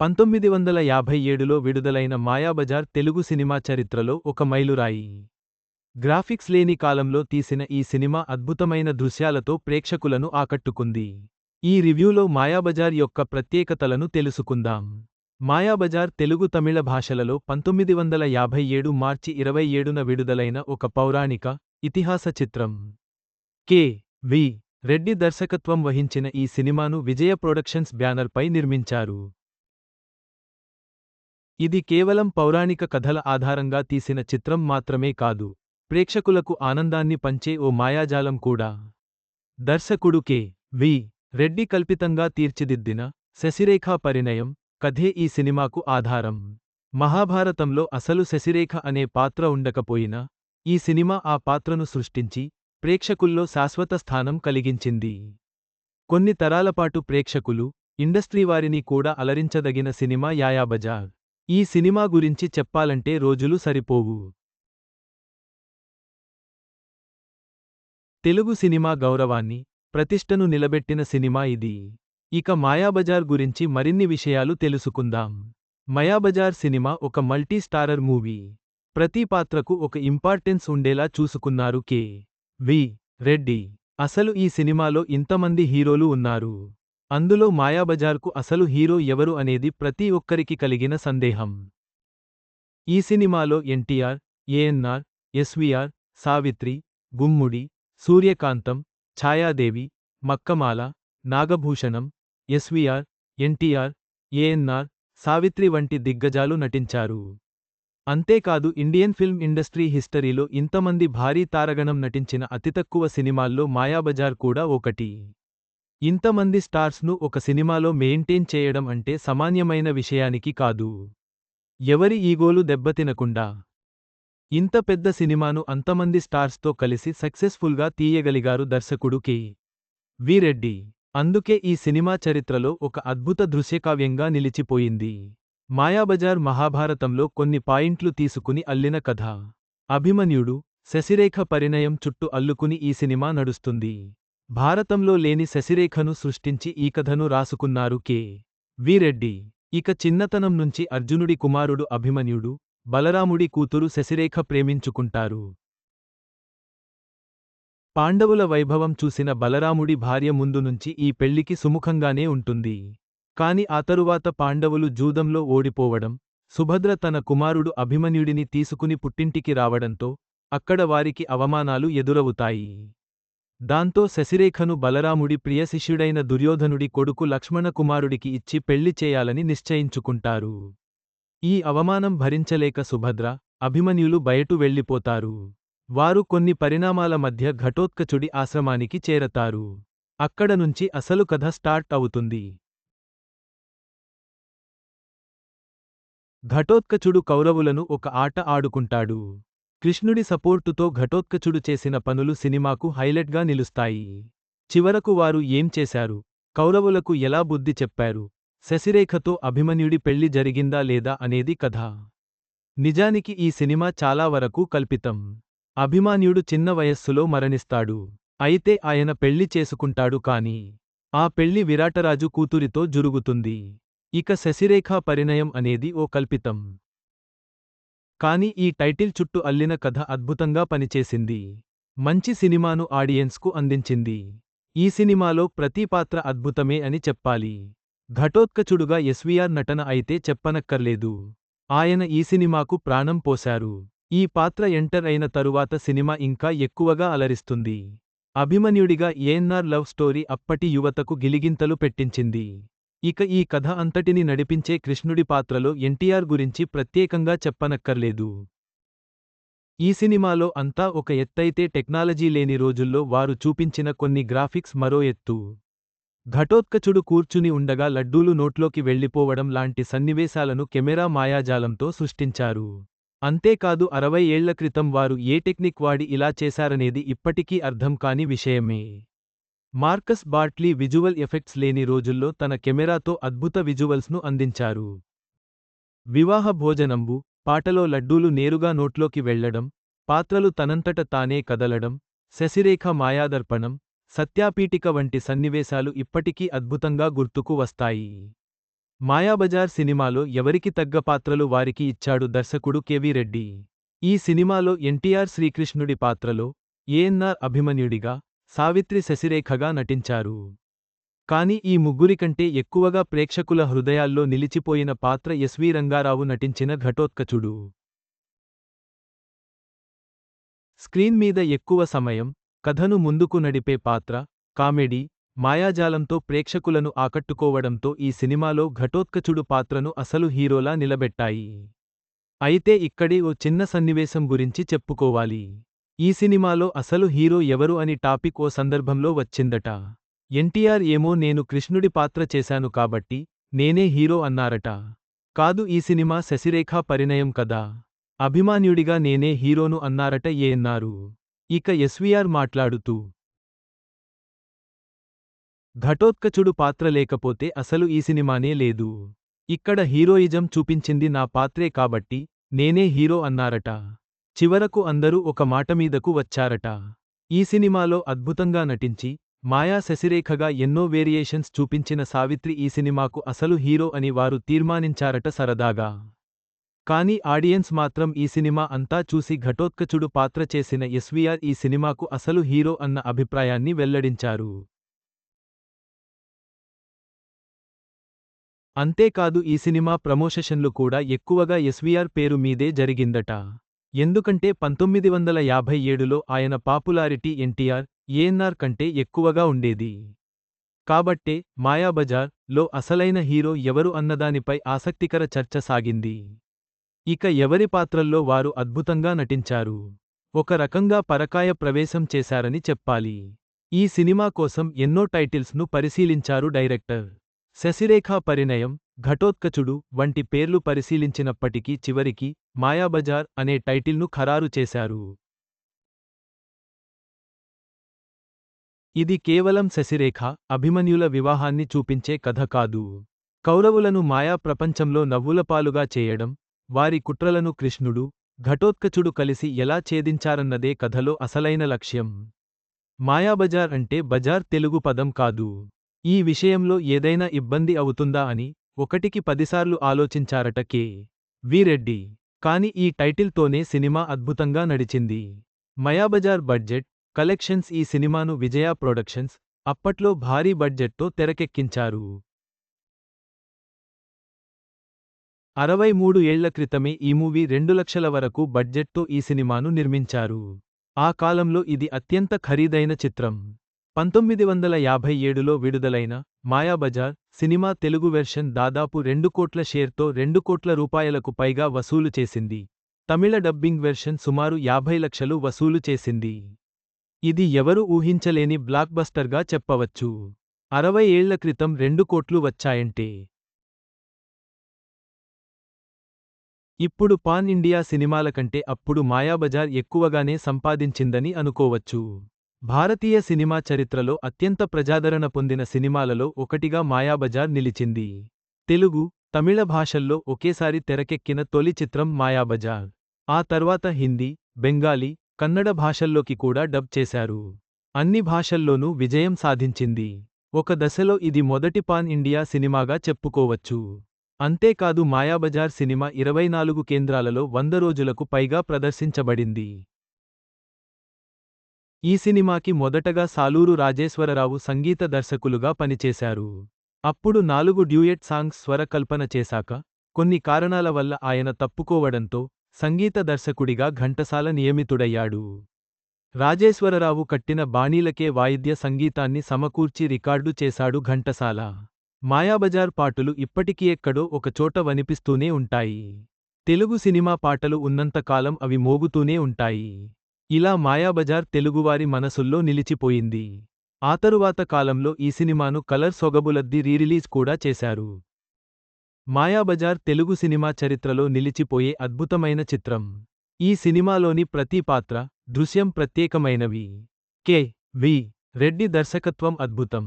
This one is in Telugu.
పంతొమ్మిది వందల యాభై ఏడులో విడుదలైన మాయాబజార్ తెలుగు సినిమా చరిత్రలో ఒక మైలురాయి. గ్రాఫిక్స్ లేని కాలంలో తీసిన ఈ సినిమా అద్భుతమైన దృశ్యాలతో ప్రేక్షకులను ఆకట్టుకుంది. ఈ రివ్యూలో మాయాబజార్ యొక్క ప్రత్యేకతలను తెలుసుకుందాం. మాయాబజార్ తెలుగు తమిళ భాషలలో పంతొమ్మిది వందల యాభై ఏడు మార్చి ఇరవై ఏడున విడుదలైన ఒక పౌరాణిక ఇతిహాస చిత్రం. కె. వి. రెడ్డి దర్శకత్వం వహించిన ఈ సినిమాను విజయ ప్రొడక్షన్స్ బ్యానర్పై నిర్మించారు. ఇది కేవలం పౌరాణిక కథల ఆధారంగా తీసిన చిత్రం మాత్రమే కాదు ప్రేక్షకులకు ఆనందాన్ని పంచే ఓ మాయాజాలం కూడా. దర్శకుడు కె. వి. రెడ్డి కల్పితంగా తీర్చిదిద్దిన శశిరేఖా పరిణయం కథే ఈ సినిమాకు ఆధారం. మహాభారతంలో అసలు శశిరేఖ అనే పాత్ర ఉండకపోయినా ఈ సినిమా ఆ పాత్రను సృష్టించి ప్రేక్షకుల్లో శాశ్వత స్థానం కలిగించింది. కొన్ని తరాలపాటు ప్రేక్షకులు ఇండస్ట్రీ వారిని కూడా అలరించదగిన సినిమా యాయాబజార్. ఈ సినిమా గురించి చెప్పాలంటే రోజులు సరిపోవు. తెలుగు సినిమా గౌరవాన్ని ప్రతిష్టను నిలబెట్టిన సినిమా ఇది. ఇక మాయాబజార్ గురించి మరిన్ని విషయాలు తెలుసుకుందాం. మయాబజార్ సినిమా ఒక మల్టీ స్టారర్ మూవీ. ప్రతి పాత్రకు ఒక ఇంపార్టెన్స్ ఉండేలా చూసుకున్నారు కె. వి. రెడ్డి. అసలు ఈ సినిమాలో ఇంతమంది హీరోలు ఉన్నారు. అందులో మాయాబజార్కు అసలు హీరో ఎవరు అనేది ప్రతి ఒక్కరికి కలిగిన సందేహం. ఈ సినిమాలో ఎన్టీఆర్ ఏఎన్ఆర్ ఎస్వీఆర్ సావిత్రి గుమ్ముడి సూర్యకాంతం ఛాయాదేవి మక్కమాల నాగభూషణం ఎస్వీఆర్ ఎన్టీఆర్ ఏఎన్ఆర్ సావిత్రి వంటి దిగ్గజాలు నటించారు. అంతేకాదు ఇండియన్ ఫిల్మ్ ఇండస్ట్రీ హిస్టరీలో ఇంతమంది భారీ తారగణం నటించిన అతి తక్కువ సినిమాల్లో మాయాబజార్ కూడా ఒకటి. ఇంతమంది స్టార్స్ను ఒక సినిమాలో మెయింటైన్ చేయడం అంటే సామాన్యమైన విషయానికి కాదు. ఎవరి ఈగోలు దెబ్బతినకుండా. ఇంత పెద్ద సినిమాను అంతమంది స్టార్స్తో కలిసి సక్సెస్ఫుల్గా తీయగలిగారు దర్శకుడు కె. విరెడ్డి అందుకే ఈ సినిమా చరిత్రలో ఒక అద్భుత దృశ్యకావ్యంగా నిలిచిపోయింది. మాయాబజార్ మహాభారతంలో కొన్ని పాయింట్లు తీసుకుని అల్లిన కథ. అభిమన్యుడు శశిరేఖ పరిణయం చుట్టూ అల్లుకుని ఈ సినిమా నడుస్తుంది. భారతంలో లేని శశిరేఖను సృష్టించి ఈ కథను రాసుకున్నారు కె. వి. రెడ్డి. ఇక చిన్నతనం నుంచి అర్జునుడి కుమారుడు అభిమన్యుడు బలరాముడి కూతురు శశిరేఖ ప్రేమించుకుంటారు. పాండవుల వైభవం చూసిన బలరాముడి భార్య ముందు నుంచి ఈ పెళ్ళికి సుముఖంగానే ఉంటుంది. కాని ఆ తరువాత పాండవులు జూదంలో ఓడిపోవడం సుభద్ర తన కుమారుడు అభిమన్యుడిని తీసుకుని పుట్టింటికి రావడంతో అక్కడ వారికి అవమానాలు ఎదురవుతాయి. దాంతో శశిరేఖను బలరాముడి ప్రియశిష్యుడైన దుర్యోధనుడి కొడుకు లక్ష్మణకుమారుడికి ఇచ్చి పెళ్ళి చేయాలని నిశ్చయించుకుంటారు. ఈ అవమానం భరించలేక సుభద్ర అభిమన్యులు బయటు వెళ్ళిపోతారు. వారు కొన్ని పరిణామాల మధ్య ఘటోత్కచుడి ఆశ్రమానికి చేరతారు. అక్కడ నుంచి అసలు కథ స్టార్ట్ అవుతుంది. ఘటోత్కచుడు కౌరవులను ఒక ఆట ఆడుకుంటాడు. కృష్ణుడి సపోర్టుతో ఘటోత్కచుడు చేసిన పనులు సినిమాకు హైలైట్గా నిలుస్తాయి. చివరకు వారు ఏం చేశారు? కౌరవులకు ఎలా బుద్ధి చెప్పారు? శశిరేఖతో అభిమన్యుడి పెళ్ళి జరిగిందా లేదా అనేది కథ. నిజానికి ఈ సినిమా చాలా వరకు కల్పితం. అభిమాన్యుడు చిన్న వయస్సులో మరణిస్తాడు. అయితే ఆయన పెళ్ళి చేసుకుంటాడు కాని ఆ పెళ్ళి విరాటరాజు కూతురితో జరుగుతుంది. ఇక శశిరేఖ పరిణయం అనేది ఓ కల్పితం. కాని ఈ టైటిల్ చుట్టూ అల్లిన కథ అద్భుతంగా పనిచేసింది. మంచి సినిమాను ఆడియన్స్కు అందించింది. ఈ సినిమాలో ప్రతి పాత్ర అద్భుతమే అని చెప్పాలి. ఘటోత్కచుడుగా ఎస్వీఆర్ నటన అయితే చెప్పనక్కర్లేదు. ఆయన ఈ సినిమాకు ప్రాణం పోశారు. ఈ పాత్ర ఎంటర్ అయిన తరువాత సినిమా ఇంకా ఎక్కువగా అలరిస్తుంది. అభిమన్యుడిగా ఏఎన్ఆర్ లవ్ స్టోరీ అప్పటి యువతకు గిలిగింతలు పెట్టించింది. ఇక ఈ కథ అంతటిని నడిపించే కృష్ణుడి పాత్రలో ఎన్టీఆర్ గురించి ప్రత్యేకంగా చెప్పనక్కర్లేదు. ఈ సినిమాలో అంతా ఒక ఎత్తైతే టెక్నాలజీ లేని రోజుల్లో వారు చూపించిన కొన్ని గ్రాఫిక్స్ మరో ఎత్తు. ఘటోత్కచుడు కూర్చుని ఉండగా లడ్డూలు నోట్లోకి వెళ్ళిపోవడం లాంటి సన్నివేశాలను కెమెరా మాయాజాలంతో సృష్టించారు. అంతేకాదు అరవై ఏళ్ళ క్రితం వారు ఏ టెక్నిక్ వాడి ఇలా చేశారనేది ఇప్పటికీ అర్థం కాని విషయమే. మార్కస్ బార్ట్లీ విజువల్ ఎఫెక్ట్స్ లేని రోజుల్లో తన కెమెరాతో అద్భుత విజువల్స్ను అందించారు. వివాహ భోజనంబు పాటలో లడ్డూలు నేరుగా నోట్లోకి వెళ్ళడం పాత్రలు తనంతట తానే కదలడం శశిరేఖ మాయాదర్పణం సత్యాపీఠిక వంటి సన్నివేశాలు ఇప్పటికీ అద్భుతంగా గుర్తుకు వస్తాయి. మాయాబజార్ సినిమాలో ఎవరికి తగ్గ పాత్రలు వారికి ఇచ్చాడు దర్శకుడు కెవి రెడ్డి. ఈ సినిమాలో ఎన్టీఆర్ శ్రీకృష్ణుడి పాత్రలో ఏఎన్నార్ అభిమన్యుడిగా సావిత్రి శశిరేఖగా నటించారు. కాని ఈ ముగ్గురికంటే ఎక్కువగా ప్రేక్షకుల హృదయాల్లో నిలిచిపోయిన పాత్ర ఎస్వి రంగారావు నటించిన ఘటోత్కచుడు. స్క్రీన్ మీద ఎక్కువ సమయం కథను ముందుకు నడిపే పాత్ర కామెడీ మాయాజాలంతో ప్రేక్షకులను ఆకట్టుకోవడంతో ఈ సినిమాలో ఘటోత్కచుడు పాత్రను అసలు హీరోలా నిలబెట్టాయి. అయితే ఇక్కడే ఓ చిన్న సన్నివేశం గురించి చెప్పుకోవాలి. ఈ సినిమాలో అసలు హీరో ఎవరు అని టాపిక్ ఓ సందర్భంలో వచ్చిందట. ఎన్టీఆర్ ఏమో నేను కృష్ణుడి పాత్ర చేశాను కాబట్టి నేనే హీరో అన్నారట. కాదు ఈ సినిమా శశిరేఖ పరిణయం కదా. అభిమాన్యుడిగా నేనే హీరోను అన్నారట ఏన్నారు ఇక ఎస్వీఆర్ మాట్లాడుతూ. ఘటోత్కచుడు పాత్ర లేకపోతే అసలు ఈ సినిమానే లేదు. ఇక్కడ హీరోయిజం చూపించింది నా పాత్రే కాబట్టి నేనే హీరో అన్నారట. చివరకు అందరూ ఒక మాటమీదకు వచ్చారట. ఈ సినిమాలో అద్భుతంగా నటించి మాయా శశిరేఖగా ఎన్నో వేరియేషన్స్ చూపించిన సావిత్రి ఈ సినిమాకు అసలు హీరో అని వారు తీర్మానించారట సరదాగా. కానీ ఆడియన్స్ మాత్రం ఈ సినిమా అంతా చూసి ఘటోత్కచుడు పాత్ర చేసిన ఎస్వీఆర్ ఈ సినిమాకు అసలు హీరో అన్న అభిప్రాయాన్ని వెల్లడించారు. అంతేకాదు ఈ సినిమా ప్రమోషన్లు కూడా ఎక్కువగా ఎస్వీఆర్ పేరు మీదే జరిగిందట. ఎందుకంటే పంతొమ్మిది వందల యాభై ఏడులో ఆయన పాపులారిటీ ఎన్టీఆర్ ఏఎన్ఆర్ కంటే ఎక్కువగా ఉండేది. కాబట్టే మాయాబజార్లో అసలైన హీరో ఎవరు అన్నదానిపై ఆసక్తికర చర్చ సాగింది. ఇక ఎవరి పాత్రల్లో వారు అద్భుతంగా నటించారు. ఒక రకంగా పరకాయ ప్రవేశం చేశారని చెప్పాలి. ఈ సినిమా కోసం ఎన్నో టైటిల్స్ను పరిశీలించారు డైరెక్టర్. శశిరేఖ పరిణయం ఘటోత్కచుడు వంటి పేర్లు పరిశీలించినప్పటికీ చివరికి మాయాబజార్ అనే టైటిల్ను ఖరారు చేశారు. ఇది కేవలం శశిరేఖ అభిమన్యుల వివాహాన్ని చూపించే కథ కాదు. కౌరవులను మాయా ప్రపంచంలో నవ్వులపాలుగా చేయడం వారి కుట్రలను కృష్ణుడు ఘటోత్కచుడు కలిసి ఎలా ఛేదించారన్నదే కథలో అసలైన లక్ష్యం. మాయాబజార్ అంటే బజార్ తెలుగు పదం కాదు. ఈ విషయంలో ఏదైనా ఇబ్బంది అవుతుందా అని ఒకటికి పదిసార్లు ఆలోచించారట కే. వీరెడ్డి కాని ఈ టైటిల్తోనే సినిమా అద్భుతంగా నడిచింది. మయాబజార్ బడ్జెట్ కలెక్షన్స్ ఈ సినిమాను విజయ ప్రొడక్షన్స్ అప్పట్లో భారీ బడ్జెట్తో తెరకెక్కించారు. అరవై మూడు ఏళ్ళ క్రితమే ఈ మూవీ రెండు లక్షల వరకు బడ్జెట్తో ఈ సినిమాను నిర్మించారు. ఆ కాలంలో ఇది అత్యంత ఖరీదైన చిత్రం. పంతొమ్మిది వందల యాభై ఏడులో విడుదలైన మాయాబజార్ సినిమా తెలుగు వెర్షన్ దాదాపు రెండు కోట్ల షేర్తో రెండు కోట్ల రూపాయలకు పైగా వసూలు చేసింది. తమిళ డబ్బింగ్ వెర్షన్ సుమారు యాభై లక్షలు వసూలు చేసింది. ఇది ఎవరు ఊహించలేని బ్లాక్బస్టర్గా చెప్పవచ్చు. అరవై ఏళ్ళ క్రితం రెండు కోట్లు వచ్చాయంటే. ఇప్పుడు పాన్ ఇండియా సినిమాల కంటే అప్పుడు మాయాబజార్ ఎక్కువగానే సంపాదించిందని అనుకోవచ్చు. భారతీయ సినిమా చరిత్రలో అత్యంత ప్రజాదరణ పొందిన సినిమాలలో ఒకటిగా మాయాబజార్ నిలిచింది. తెలుగు తమిళ భాషల్లో ఒకేసారి తెరకెక్కిన తొలి చిత్రం మాయాబజార్. ఆ తర్వాత హిందీ బెంగాలీ కన్నడ భాషల్లోకి కూడా డబ్ చేశారు. అన్ని భాషల్లోనూ విజయం సాధించింది. ఒక దశలో ఇది మొదటి పాన్ ఇండియా సినిమాగా చెప్పుకోవచ్చు. అంతేకాదు మాయాబజార్ సినిమా ఇరవై నాలుగు కేంద్రాలలో వంద రోజులకు పైగా ప్రదర్శించబడింది. ఈ సినిమాకి మొదటగా సాలూరు రాజేశ్వరరావు సంగీత దర్శకులుగా పనిచేశారు. అప్పుడు నాలుగు డ్యూయెట్ సాంగ్స్ స్వరకల్పన చేశాక కొన్ని కారణాల వల్ల ఆయన తప్పుకోవడంతో సంగీత దర్శకుడిగా ఘంటసాల నియమితుడయ్యాడు. రాజేశ్వరరావు కట్టిన బాణీలకే వాయిద్య సంగీతాన్ని సమకూర్చి రికార్డు చేశాడు ఘంటసాల. మాయాబజార్ పాటలు ఇప్పటికీ ఎక్కడో ఒకచోట వనిపిస్తూనే ఉంటాయి. తెలుగు సినిమా పాటలు ఉన్నంతకాలం అవి మోగుతూనే ఉంటాయి. ఇలా మాయాబజార్ తెలుగువారి మనసుల్లో నిలిచిపోయింది. ఆ తరువాత కాలంలో ఈ సినిమాను కలర్ సొగబులద్ది రీరిలీజ్ కూడా చేశారు. మాయాబజార్ తెలుగు సినిమా చరిత్రలో నిలిచిపోయే అద్భుతమైన చిత్రం. ఈ సినిమాలోని ప్రతి పాత్ర దృశ్యం ప్రత్యేకమైనవి. కె. వి. రెడ్డి దర్శకత్వం అద్భుతం.